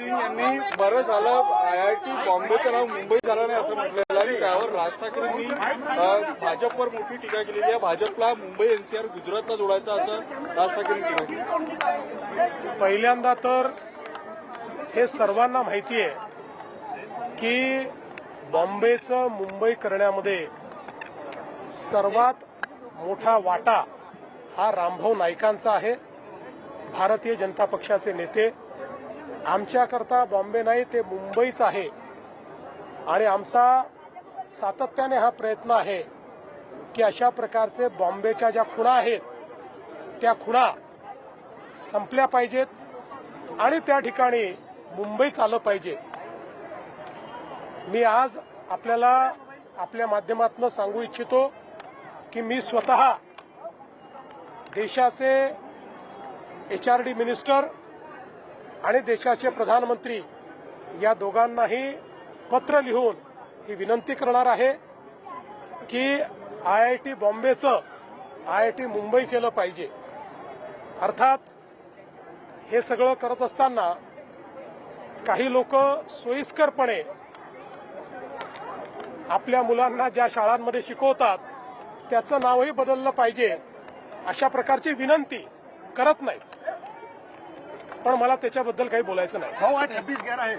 सिंग यांनी बरं झालं. आय आय टी बॉम्बेचं नाव मुंबई झालं नाही असं म्हटलेलं आणि त्यावर राज ठाकरेंनी भाजपवर मोठी टीका केलेली आहे. भाजपला मुंबई एनसीआर गुजरातला जोडायचं असं राज ठाकरेंनी टीका केली. पहिल्यांदा तर हे सर्वांना माहिती आहे की बॉम्बेचं मुंबई करण्यामध्ये सर्वात मोठा वाटा हा रामभाऊ नाईकांचा आहे. भारतीय जनता पक्षाचे नेते आमच्याकरता बॉम्बे नाही ते मुंबईच आहे. आणि आमचा सातत्याने हा प्रयत्न आहे की अशा प्रकारचे बॉम्बेच्या ज्या खुणा आहेत त्या खुणा संपल्या पाहिजेत आणि त्या ठिकाणी मुंबईच आलं पाहिजे. मी आज आपल्याला आपल्या माध्यमातून सांगू इच्छितो की मी स्वतः देशाचे एच आर डी मिनिस्टर आणि देशाचे प्रधानमंत्री या दोघांनाही पत्र लिहून ही विनंती करणार आहे की आय आय टी बॉम्बेचं आय आय टी मुंबई केलं पाहिजे. अर्थात हे सगळं करत असताना काही लोक सोयीस्करपणे आपल्या मुलांना ज्या शाळांमध्ये शिकवतात त्याचं नावही बदललं पाहिजे अशा प्रकारची विनंती करत नाहीत. पण मला त्याच्याबद्दल काही बोलायचं नाही. भाऊ हा छब्बीस ग्यारह आहे